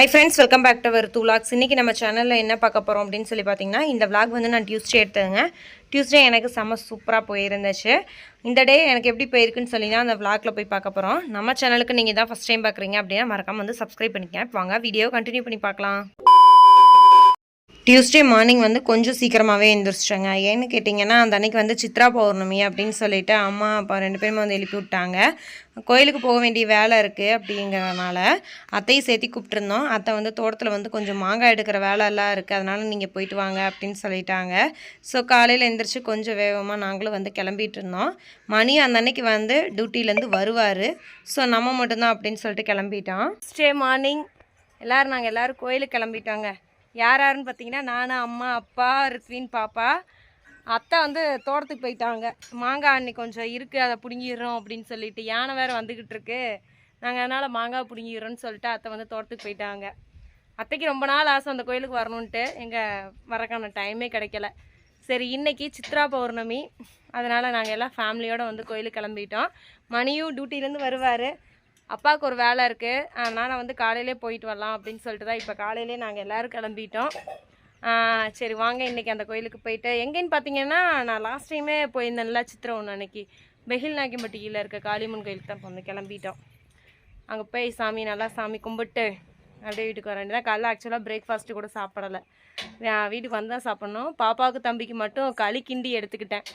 Hi friends welcome back to our two vlogs இன்றைக்கி நம்ம சேனலில் என்ன பார்க்க போகிறோம் அப்படின்னு சொல்லி பார்த்தீங்கன்னா இந்த விளாக் வந்து நான் டியூஸ்டே எடுத்தேங்க டியூஸ்டே எனக்கு செம்ம சூப்பராக போயிருந்துச்சு. இந்த டே எனக்கு எப்படி போயிருக்குன்னு சொல்லி தான் அந்த vlogல போய் பார்க்க போகிறோம் நம்ம சேனலுக்கு நீங்கள் தான் ஃபஸ்ட் டைம் பார்க்குறீங்க அப்படின்னா மறக்காம வந்து சப்ஸ்கிரைப் பண்ணிக்கேன் வாங்க வீடியோ கண்டினியூ பண்ணி பார்க்கலாம். டியூஸ்டே மார்னிங் வந்து கொஞ்சம் சீக்கிரமாகவே எழுந்திரிச்சிட்டேங்க ஏன்னு கேட்டிங்கன்னா அந்த அன்றைக்கி வந்து சித்ரா பௌர்ணமி அப்படின்னு சொல்லிட்டு அம்மா அப்பா ரெண்டு பேருமே வந்து எழுப்பி விட்டாங்க. கோயிலுக்கு போக வேண்டிய வேலை இருக்குது அப்படிங்கிறனால அத்தையும் சேர்த்து கூப்பிட்டுருந்தோம். அத்தை வந்து தோட்டத்தில் வந்து கொஞ்சம் மாங்காய் எடுக்கிற வேலைல்லாம் இருக்குது அதனால் நீங்கள் போயிட்டு வாங்க அப்படின்னு சொல்லிட்டாங்க. ஸோ காலையில் எழுந்திரிச்சு கொஞ்சம் வேகமாக நாங்களும் வந்து கிளம்பிட்டு இருந்தோம். மணி அந்த அன்னைக்கு வந்து டியூட்டிலேருந்து வருவார். ஸோ நம்ம மட்டும்தான் அப்படின்னு சொல்லிட்டு கிளம்பிட்டோம். ஸ்டே மார்னிங் எல்லோரும் நாங்கள் எல்லோரும் கோயிலுக்கு கிளம்பிட்டோங்க. யார் யாருன்னு பார்த்தீங்கன்னா நான் அம்மா அப்பா ரித்வின் பாப்பா. அத்தை வந்து தோட்டத்துக்கு போயிட்டாங்க. மாங்காய் அன்னைக்கு கொஞ்சம் இருக்குது அதை பிடுங்கிடுறோம் அப்படின்னு சொல்லிட்டு யானை வேறு வந்துக்கிட்டு இருக்கு. நாங்கள் அதனால் மாங்காய் பிடுங்கிடுறோன்னு சொல்லிட்டு அத்தை வந்து தோட்டத்துக்கு போயிட்டாங்க. அத்தைக்கு ரொம்ப நாள் ஆசை அந்த கோயிலுக்கு வரணுன்ட்டு எங்கள் வரக்கான டைமே கிடைக்கல. சரி இன்றைக்கி சித்ரா பௌர்ணமி. அதனால் நாங்கள் எல்லாம் ஃபேமிலியோடு வந்து கோயிலுக்கு கிளம்பிட்டோம். மணியும் டியூட்டிலேருந்து வருவார். அப்பாவுக்கு ஒரு வேலை இருக்குது அதனால் வந்து காலையிலே போயிட்டு வரலாம் அப்படின்னு சொல்லிட்டு தான் இப்போ காலையிலே நாங்கள் எல்லோரும் கிளம்பிட்டோம். சரி வாங்க இன்றைக்கி அந்த கோயிலுக்கு போயிட்டு. எங்கேன்னு பார்த்தீங்கன்னா நான் லாஸ்ட் டைமே போயிருந்தேன்ல சித்திரை ஒன்று அன்னைக்கு. பெகில் நாக்கிம்பட்டியில் இருக்க காளியம்மன் கோயிலுக்கு தான் வந்து கிளம்பிட்டோம். அங்கே போய் சாமி நல்லா சாமி கும்பிட்டு அப்படியே வீட்டுக்கு வர வேண்டியதான் காலைல ஆக்சுவலாக பிரேக்ஃபாஸ்ட்டு கூட சாப்பிடலை. நான் வீட்டுக்கு வந்து தான் சாப்பிட்ணும். பாப்பாவுக்கு தம்பிக்கு மட்டும் களி கிண்டி எடுத்துக்கிட்டேன்.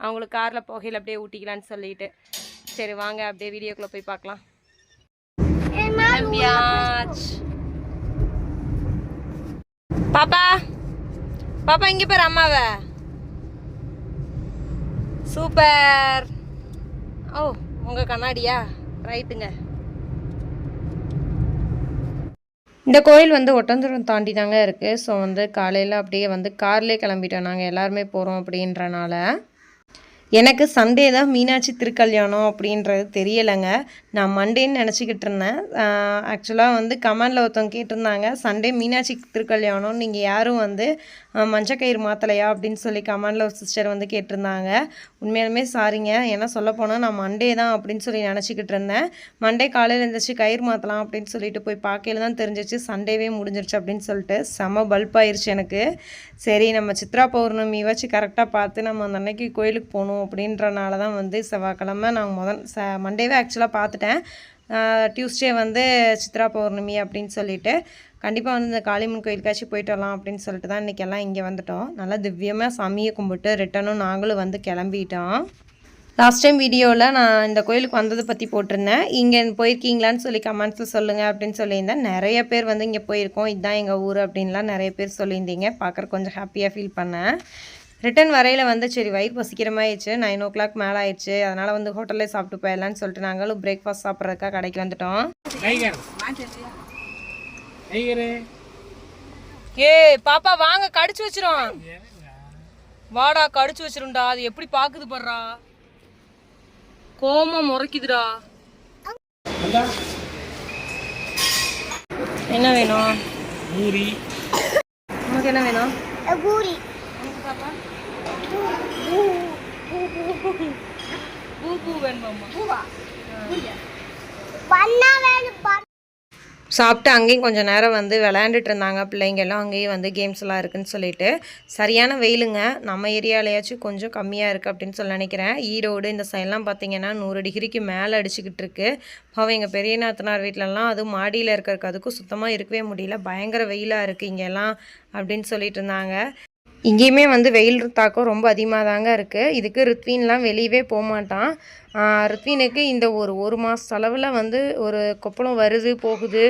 அவங்களுக்கு காரில் புகையில் அப்படியே ஊட்டிக்கலான்னு சொல்லிட்டு. சரி வாங்க அப்படியே வீடியோக்குள்ளே போய் பார்க்கலாம். கிளம்பியாச்சு பாப்பா பாப்பா இங்க பாரு அம்மாவை சூப்பர் ஓ உங்க கண்ணாடியா ரைட்டுங்க இந்த கோயில் வந்து ஒட்டந்துரம் தாண்டி தாங்க இருக்குது ஸோ வந்து காலையில் அப்படியே வந்து கார்லேயே கிளம்பிட்டோம். நாங்கள் எல்லாருமே போகிறோம் அப்படின்றனால. எனக்கு சண்டே தான் மீனாட்சி திருக்கல்யாணம் அப்படின்றது தெரியலைங்க. நான் மண்டேன்னு நினச்சிக்கிட்டு இருந்தேன். ஆக்சுவலாக வந்து கமெண்டில் ஒருத்தவங்க கேட்டிருந்தாங்க சண்டே மீனாட்சி திருக்கல்யாணம் நீங்கள் யாரும் வந்து மஞ்சக்கயிறு மாற்றலையா அப்படின்னு சொல்லி கமெண்டில் ஒரு சிஸ்டர் வந்து கேட்டிருந்தாங்க. உண்மையாலுமே சாரிங்க ஏன்னா சொல்லப்போனால் நான் மண்டே தான் அப்படின்னு சொல்லி நினச்சிக்கிட்டு இருந்தேன். மண்டே காலையில் எழுந்திரிச்சு கயிறு மாற்றலாம் அப்படின்னு சொல்லிட்டு போய் பார்க்கையில தான் தெரிஞ்சிச்சு சண்டேவே முடிஞ்சிருச்சு அப்படின்னு சொல்லிட்டு செம பல்ப் ஆயிடுச்சு எனக்கு. சரி நம்ம சித்ரா பௌர்ணமி வச்சு கரெக்டாக பார்த்து நம்ம அந்த அன்னைக்கு கோயிலுக்கு போகணும் அப்படின்றனால தான் வந்து செவ்வாய்க்கிழமை நான் முதல் ச மண்டேவே ஆக்சுவலாக பார்த்துட்டேன். டியூஸ்டே வந்து சித்ரா பௌர்ணமி அப்படின்னு சொல்லிட்டு கண்டிப்பாக வந்து இந்த காளியம்மன் கோயிலுக்காச்சும் போயிட்டு வரலாம் அப்படின்னு சொல்லிட்டு தான் இன்றைக்கி எல்லாம் இங்கே வந்துட்டோம். நல்லா திவ்யமாக சாமியை கும்பிட்டு ரிட்டனும் நாங்களும் வந்து கிளம்பிட்டோம். லாஸ்ட் டைம் வீடியோவில் நான் இந்த கோயிலுக்கு வந்ததை பற்றி போட்டிருந்தேன். இங்கே போயிருக்கீங்களான்னு சொல்லி கமெண்ட்ஸில் சொல்லுங்கள் அப்படின்னு சொல்லியிருந்தேன். நிறைய பேர் வந்து இங்கே போயிருக்கோம். இதுதான் எங்கள் ஊர் அப்படின்லாம் நிறைய பேர் சொல்லியிருந்தீங்க. பார்க்குற கொஞ்சம் ஹாப்பியாக ஃபீல் பண்ணேன். ரிட்டன் வரையில் வந்து சரி வயிறு பசிக்கிற மாதிரி ஆயிடுச்சு நைன் ஓ கிளாக் மேலே ஆயிடுச்சு அதனால் வந்து ஹோட்டல்லே சாப்பிட்டு போயிடலான்னு சொல்லிட்டு நாங்களும் பிரேக்ஃபாஸ்ட் சாப்பிட்றதுக்காக கடைக்கு வந்துட்டோம். ஏய் பாப்பா வாங்க கடிச்சு வச்சிரும். வாடா கடிச்சு வச்சிரும்டா அது எப்படி பாக்குது பாடுறா கோமா முறைக்குதுடா. என்ன வேணும்? பூரி. உனக்கு என்ன வேணும்? பூரி. பூ சாப்பிட்டு அங்கேயும் கொஞ்சம் நேரம் வந்து விளையாண்டுட்டு இருந்தாங்க. பிள்ளைங்க எல்லாம் அங்கேயும் வந்து கேம்ஸ் எல்லாம் இருக்குன்னு சொல்லிட்டு. சரியான வெயிலுங்க. நம்ம ஏரியாலையாச்சும் கொஞ்சம் கம்மியாக இருக்குது அப்படின்னு சொல்லி நினைக்கிறேன். ஈரோடு இந்த சைட்லாம் பார்த்தீங்கன்னா நூறு டிகிரிக்கு மேலே அடிச்சுக்கிட்டு இருக்கு. பாவம் எங்கள் பெரிய நாத்தனார் வீட்டிலலாம் அதுவும் மாடியில் இருக்கிறதுக்கு அதுக்கும் சுத்தமாக இருக்கவே முடியல. பயங்கர வெயிலாக இருக்குது இங்கெல்லாம் அப்படின்னு சொல்லிட்டு இருந்தாங்க. இங்கேயுமே வந்து வெயில் தாக்கம் ரொம்ப அதிகமாக தாங்க இருக்குது இதுக்கு ரித்வீன்லாம் வெளியவே போக மாட்டான் ரித்வீனுக்கு இந்த ஒரு ஒரு மாத அளவில் வந்து ஒரு கொப்பளம் வருது போகுது.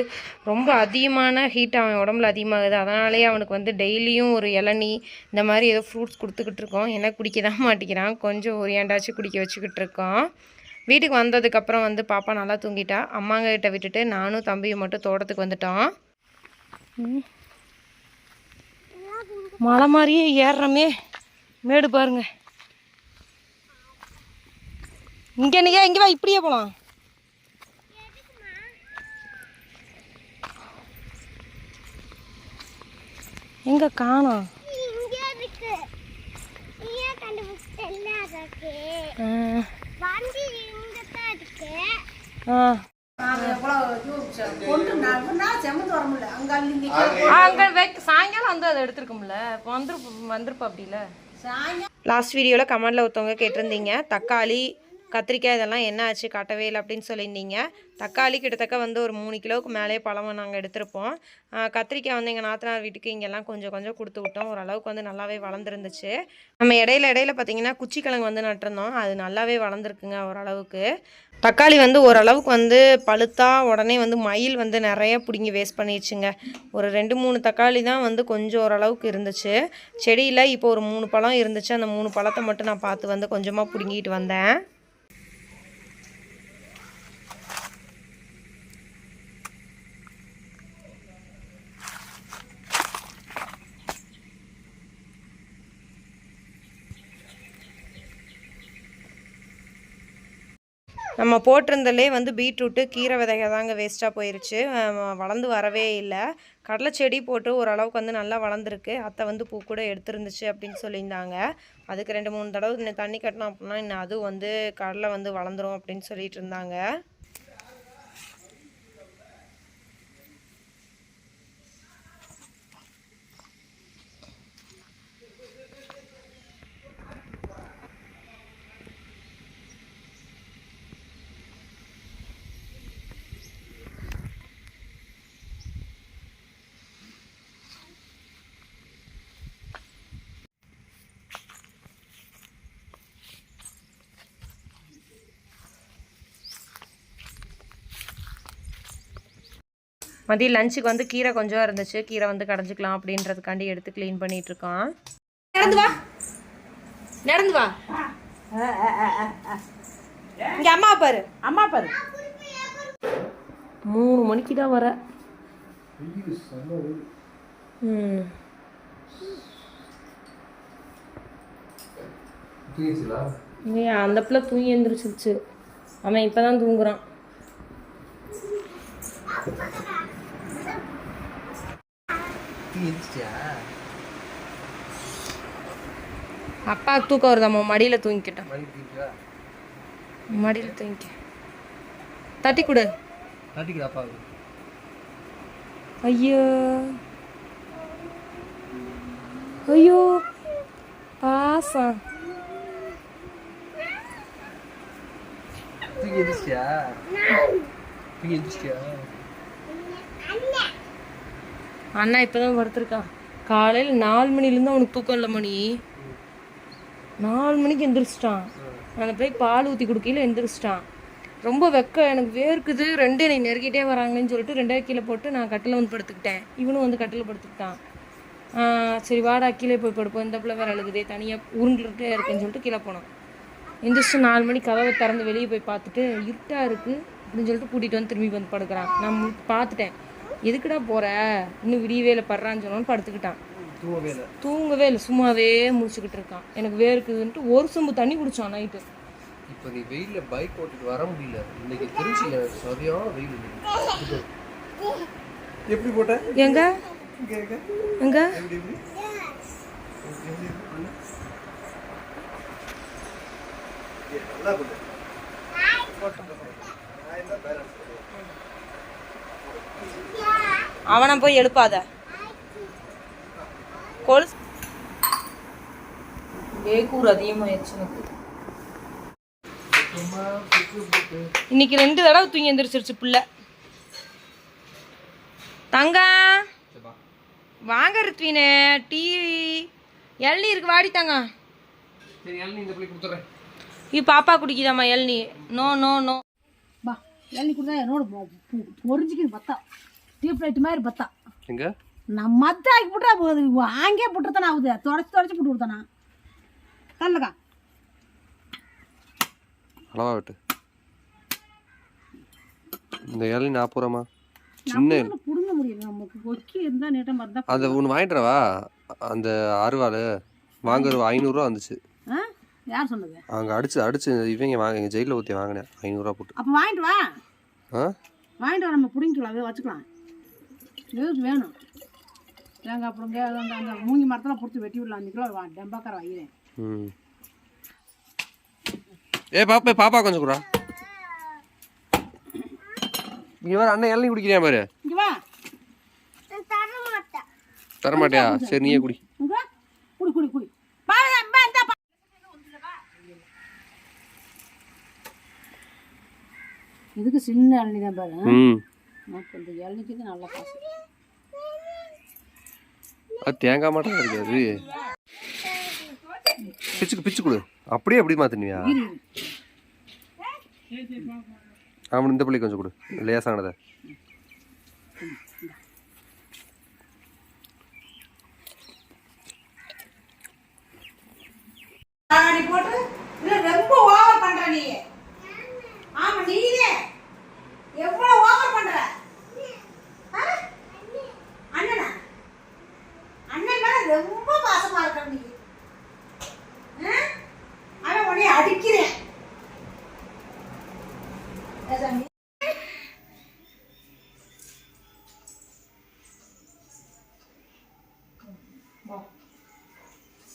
ரொம்ப அதிகமான ஹீட் அவன் உடம்புல அதிகமாகுது. அதனாலேயே அவனுக்கு வந்து டெய்லியும் ஒரு இளநி இந்த மாதிரி ஏதோ ஃப்ரூட்ஸ் கொடுத்துக்கிட்டு இருக்கோம். என்ன குடிக்க தான் மாட்டேங்கிறான். கொஞ்சம் ஒரு ஏண்டாச்சும் குடிக்க வச்சுக்கிட்டு இருக்கோம் வீட்டுக்கு வந்ததுக்கப்புறம் வந்து பாப்பா நல்லா தூங்கிட்டா. அம்மாங்க கிட்ட விட்டுட்டு நானும் தம்பியும் மட்டும் தோட்டத்துக்கு வந்துட்டோம். மலை மாதிரியே ஏறுறமே. மேடு பாருங்க. இங்கே நீங்க இங்கே வா இப்படியே போகலாம் எங்க காணோம்? ஆ, வண்டி ஆ கொண்டு நான் அங்கே வைக்க சாயங்காலம் வந்து அதை எடுத்துருக்கும்ல. இப்போ வந்துரு வந்திருப்பா அப்படில லாஸ்ட் வீடியோவில் கமெண்டில் ஒருத்தவங்க கேட்டிருந்தீங்க தக்காளி கத்திரிக்காய் இதெல்லாம் என்ன ஆச்சு? காட்டவே இல்லை அப்படின்னு சொல்லியிருந்தீங்க. தக்காளி கிட்டத்தக்க வந்து ஒரு மூணு கிலோவுக்கு மேலே பழம் நாங்கள் எடுத்திருப்போம். கத்திரிக்காய் வந்து எங்கள் நாத்தனார் வீட்டுக்கு இங்கெல்லாம் கொஞ்சம் கொஞ்சம் கொடுத்து விட்டோம். ஓரளவுக்கு வந்து நல்லாவே வளர்ந்துருந்துச்சு. நம்ம இடையில இடையில பார்த்தீங்கன்னா குச்சிக்கிழங்கு வந்து நட்டிருந்தோம். அது நல்லாவே வளர்ந்துருக்குங்க ஓரளவுக்கு. தக்காளி வந்து ஓரளவுக்கு வந்து பழுத்தா உடனே வந்து மயில் வந்து நிறைய பிடுங்கி வேஸ்ட் பண்ணிடுச்சுங்க. ஒரு ரெண்டு மூணு தக்காளி தான் வந்து கொஞ்சம் ஓரளவுக்கு இருந்துச்சு. செடியில் இப்போ ஒரு மூணு பழம் இருந்துச்சு. அந்த மூணு பழத்தை மட்டும் நான் பார்த்து வந்து கொஞ்சமாக பிடுங்கிட்டு வந்தேன். நம்ம போட்டிருந்தலே வந்து பீட்ரூட்டு கீரை விதைகள் தாங்க வேஸ்ட்டாக போயிருச்சு. வளர்ந்து வரவே இல்லை. கடலை செடி போட்டு ஓரளவுக்கு வந்து நல்லா வளர்ந்துருக்கு. அத்தை வந்து பூ கூட எடுத்துருந்துச்சு அப்படின்னு சொல்லியிருந்தாங்க. அதுக்கு ரெண்டு மூணு தடவை இன்னும் தண்ணி கட்டினோம் அப்படின்னா இன்னும் அதுவும் வந்து கடலை வந்து வளர்ந்துரும் அப்படின்னு சொல்லிட்டு இருந்தாங்க. மதியம் லஞ்சுக்கு வந்து கீரை கொஞ்சம் இருந்துச்சு. கீரை வந்து கடைஞ்சிக்கலாம் அப்படின்றதுக்காண்டி எடுத்து க்ளீன் பண்ணிட்டு இருக்கோம் நடந்து வா. நடந்து வா. இங்க அம்மா பாரு. அம்மா பாரு. மூணு மணிக்கு தான் வர. ம். அந்த பிள்ளை தூங்கி எழுந்திரிச்சிருச்சு அவன் இப்பதான் தூங்குறான். அப்பா தூக்கம் வருதாம்மா மடியில் தூங்கிக்கிட்டோம் மடியில் தூங்கிக்க. தட்டி கொடு. ஐயோ. ஐயோ. பாசம். தூக்கி எந்திரிச்சியா தூக்கி எந்திரிச்சியா அண்ணா இப்பதான் படுத்திருக்கான். காலையில் நாலு மணிலேருந்து அவனுக்கு தூக்கம் இல்லை மணி. நாலு மணிக்கு எந்திரிச்சிட்டான். அந்த போய் பால் ஊற்றி கொடுக்கையில எந்திரிச்சிட்டான். ரொம்ப வெக்க எனக்கு வேர்க்குது. ரெண்டு என்னை நெருக்கிட்டே வராங்கன்னு சொல்லிட்டு ரெண்டே கீழே போட்டு நான் கட்டில் வந்து படுத்துக்கிட்டேன். இவனும் வந்து கட்டில் படுத்துக்கிட்டான். சரி வாடா கீழே போய் படுப்போம். இந்த பிள்ளை வேற அழுகுதே தனியாக உருண்டுகிட்டே இருக்குன்னு சொல்லிட்டு கீழே போனோம் எந்திரிச்சு நாலு மணி கதவை திறந்து வெளியே போய் பார்த்துட்டு இருட்டாக இருக்குது அப்படின்னு சொல்லிட்டு கூட்டிகிட்டு வந்து திரும்பி வந்து படுக்கிறான். நான் பார்த்துட்டேன். எதுக்குடா போற? இன்னும் விடியவே இல்லை படுறான்னு சொன்னோன்னு படுத்துக்கிட்டான். தூங்கவே இல்லை சும்மாவே முடிச்சுக்கிட்டு இருக்கான். எனக்கு வேர்க்குதுன்ட்டு ஒரு சொம்பு தண்ணி குடிச்சான் நைட்டு இப்போ நீ வெயில்ல பைக் ஓட்டிட்டு வர முடியல. இன்னைக்கு தெரிஞ்சு எனக்கு சரியான வெயில். எப்படி போட்ட? எங்க? எங்க? நல்லா போட்டு. அவனை போய் எழுப்பாத. கொல். வேகூர் அதிகமாயிடுச்சு எனக்கு. இன்னைக்கு ரெண்டு தடவை தூங்கி எந்திரிச்சிருச்சு புள்ள. தங்க. வாங்க ரித்வீனே. டிவி எல்னி இருக்கு வாடி தாங்க. இப்போ பாப்பா குடிக்குதாம்மா எல்னி நோ நோ நோ. பா எல்னி கொடுத்தா என்னோட பொறிஞ்சிக்கின்னு பார்த்தா டியூப் லைட் மாதிரி பத்தா எங்க? நான் மத்த ஆக்கி போட்டா போகுது வாங்கே போட்டுருத்தானே ஆகுது. தொடச்சி தொடச்சி போட்டு கொடுத்தானா? கல்லக்கா அளவா விட்டு. இந்த இலை ரூபாமா சின்ன புடுங்க முடியல. நமக்கு கொக்கி இருந்தா நீட்டம் இருந்தா அது ஒன்று வாங்கிட்டுறவா? அந்த அருவாள். வாங்குற ஐநூறுரூவா வந்துச்சு. யார் சொன்னது? அங்கே அடிச்சு அடிச்சு இவங்க வாங்க எங்கள் ஜெயிலில் ஊற்றி வாங்கினேன். ஐநூறுரூவா போட்டு. அப்போ வாங்கிட்டு வா. ஆ? வாங்கிட்டு வா நம்ம பிடிங்கிக்கலாம். வச்சுக்கலாம். எதுக்கு வேணும். தேங்காய் அப்புறம் கே- அந்த அந்த மூங்கி மரத்தில் பிடிச்சி வெட்டி விடலாம். அஞ்சு கிலோ வா டெம்பாக்கார வைக்கிறேன் ம். ஏ பாப்பா பாப்பா கொஞ்சம் கூட இங்கே வர அண்ணன் இளநீ குடிக்கிறியா பாரு? இங்கே வா. தர மாட்டியா? சரி நீயே குடி. குடி குடி குடி. இதுக்கு சின்ன இளநி தான் பாரு. ம். நமக்கு இந்த இளநிக்கு நல்லா காசு. அது தேங்காய் மாட்டம் இருக்கு பிச்சுக்கு பிச்சு கொடு. அப்படியே அப்படி மாத்தினியா ஆமாம் இந்த பிள்ளைக்கு கொஞ்சம் கொடு. லேசானதை போட்டு ரொம்ப ஓவர் பண்ற நீ. ஆமா நீ எவ்வளவு ஓவர் பண்ற ஆ? அண்ணனா அண்ணன் மேல ரொம்ப பாசமா இருக்க நீ ஆ? அவன் உன்னை அடிக்கிறேன்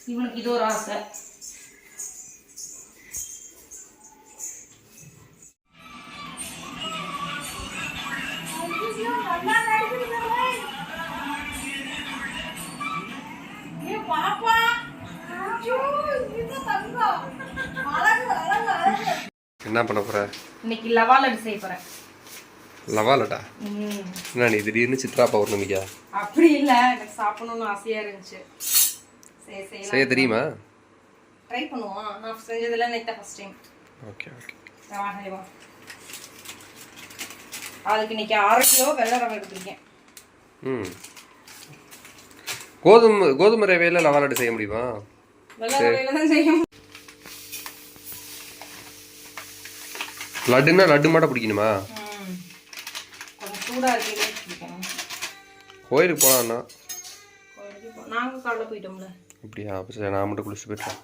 இவனுக்கு இது ஒரு ஆசை. என்ன பண்ண போற? இன்னைக்கு லவா லட்டு செய்ய போறேன். லவாலட்டா என்ன நீ திடீர்னு சித்ரா பௌர்ணமிக்கா அப்படி இல்ல எனக்கு சாப்பிடணும்னு ஆசையா இருந்துச்சு. செய்ய தெரியுமா? ட்ரை பண்ணுவோம். நான் செஞ்சதுல நேற்று first time okay okay. Rava halwa அதுக்கு இன்னைக்கு அரை கிலோ வெள்ளை ரவை எடுத்திருக்கேன். ம். கோதுமை கோதுமை ரவையில் லவாலட்டு செய்ய முடியுமா? லட்டுன்னா லட்டு மாட்ட பிடிக்கணுமா? கோயிலுக்கு போகலான்னா கோயிலுக்கு போ- நாங்க காலைல போயிட்டோம்ல. அப்படியா? அப்போ சரி நான் மட்டும் குளிச்சு போயிட்டேன்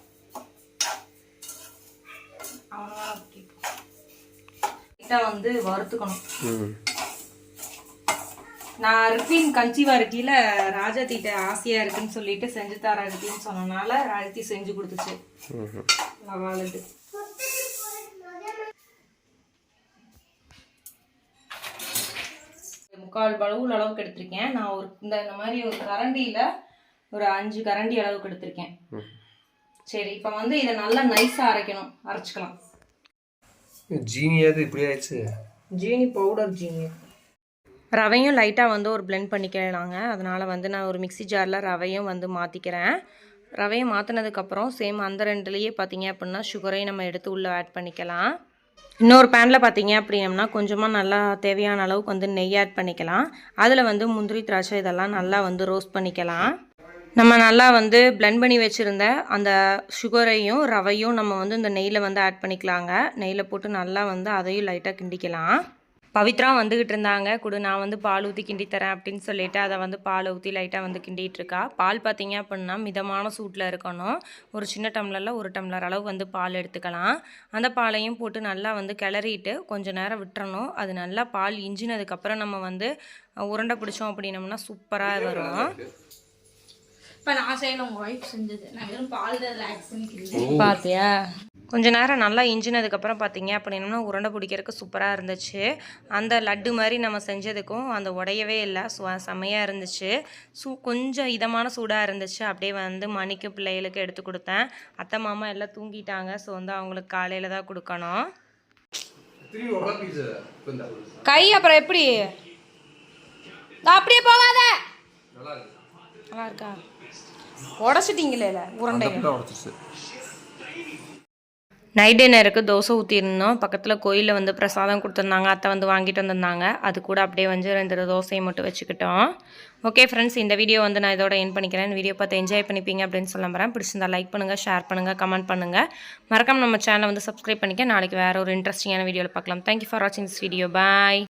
வந்து வறுத்துக்கணும். ம். நான் கஞ்சி வரட்டியில ராஜா தீட்ட ஆசையா இருக்குன்னு சொல்லிட்டு செஞ்சு தர சொன்னனால அழுத்தி செஞ்சு கொடுத்துச்சு. லவாலது முக்கால் பளவுல அளவுக்கு எடுத்திருக்கேன். நான் ஒரு இந்த இந்த மாதிரி ஒரு கரண்டியில ஒரு அஞ்சு கரண்டி அளவுக்கு எடுத்திருக்கேன். சரி இப்போ வந்து இதை நல்லா நைஸா அரைக்கணும். அரைச்சிக்கலாம். ஜீனியாவது இப்படி ஆயிடுச்சு. ஜீனி பவுடர் ஜீனி. ரவையும் லைட்டாக வந்து ஒரு பிளெண்ட் பண்ணிக்கலாங்க அதனால் வந்து நான் ஒரு மிக்ஸி ஜாரில் ரவையும் வந்து மாற்றிக்கிறேன் ரவையை மாற்றினதுக்கப்புறம் சேம் அந்த ரெண்டுலேயே பார்த்தீங்க அப்படின்னா சுகரையும் நம்ம எடுத்து உள்ளே ஆட் பண்ணிக்கலாம். இன்னொரு பேனில் பார்த்தீங்க அப்படின்னம்னா கொஞ்சமாக நல்லா தேவையான அளவுக்கு வந்து நெய் ஆட் பண்ணிக்கலாம். அதில் வந்து முந்திரி திராட்சை இதெல்லாம் நல்லா வந்து ரோஸ்ட் பண்ணிக்கலாம். நம்ம நல்லா வந்து பிளெண்ட் பண்ணி வச்சுருந்த அந்த சுகரையும் ரவையும் நம்ம வந்து இந்த நெய்யில் வந்து ஆட் பண்ணிக்கலாங்க. நெய்யில் போட்டு நல்லா வந்து அதையும் லைட்டாக கிண்டிக்கலாம். பவித்ரா வந்துக்கிட்டு இருந்தாங்க. குடு நான் வந்து பால் ஊற்றி கிண்டி தரேன் அப்படின்னு சொல்லிட்டு அதை வந்து பால் ஊற்றி லைட்டாக வந்து கிண்டிட்டு இருக்கா. பால் பார்த்தீங்க அப்படின்னா மிதமான சூட்டில் இருக்கணும். ஒரு சின்ன டம்ளரில் ஒரு டம்ளர் அளவு வந்து பால் எடுத்துக்கலாம். அந்த பாலையும் போட்டு நல்லா வந்து கிளறிட்டு கொஞ்சம் நேரம் விட்டுறணும். அது நல்லா பால் இஞ்சினதுக்கப்புறம் நம்ம வந்து உருண்டை பிடிச்சோம் அப்படின்னம்னா சூப்பராக வரும். இப்போ நான் செய்யல உங்கள் ஒய்ஃப் செஞ்சது. நான் வெறும் பால் பார்த்தியா கொஞ்ச நேரம் நல்லா இஞ்சினதுக்கப்புறம் பார்த்தீங்க அப்படின்னா உருண்டை பிடிக்கிறதுக்கு சூப்பராக இருந்துச்சு. அந்த லட்டு மாதிரி நம்ம செஞ்சதுக்கும் அந்த உடையவே இல்லை. சு செம்மையாக இருந்துச்சு. சூ கொஞ்சம் இதமான சூடாக இருந்துச்சு. அப்படியே வந்து மணிக்கு பிள்ளைகளுக்கு எடுத்து கொடுத்தேன். அத்தை மாமா எல்லாம் தூங்கிட்டாங்க. ஸோ வந்து அவங்களுக்கு காலையில் தான் கொடுக்கணும். கை அப்புறம் எப்படி? அப்படியே போகாத. நல்லா இருக்கா. உடச்சிட்டீங்களே உருண்டை நைட் டின்னருக்கு தோசை ஊற்றிருந்தோம் பக்கத்தில் கோயிலில் வந்து பிரசாதம் கொடுத்துருந்தாங்க. அத்தை வந்து வாங்கிட்டு வந்திருந்தாங்க. அது கூட அப்படியே வந்து ரெண்டு தோசையை மட்டும் வச்சுக்கிட்டோம். ஓகே ஃப்ரெண்ட்ஸ் இந்த வீடியோ வந்து நான் இதோட என் பண்ணிக்கிறேன். வீடியோ பார்த்து என்ஜாய் பண்ணிப்பீங்க அப்படின்னு சொல்ல போகிறேன் பிடிச்சிருந்தா லைக் பண்ணுங்கள் ஷேர் பண்ணுங்கள் கமெண்ட் பண்ணுங்கள் மறக்காம நம்ம சேனலை வந்து சப்ஸ்கிரைப் பண்ணிக்க. நாளைக்கு வேறு ஒரு இன்ட்ரெஸ்டிங்கான வீடியோவில் பார்க்கலாம். தேங்க்யூ ஃபார் வாட்சிங் திஸ் வீடியோ பாய்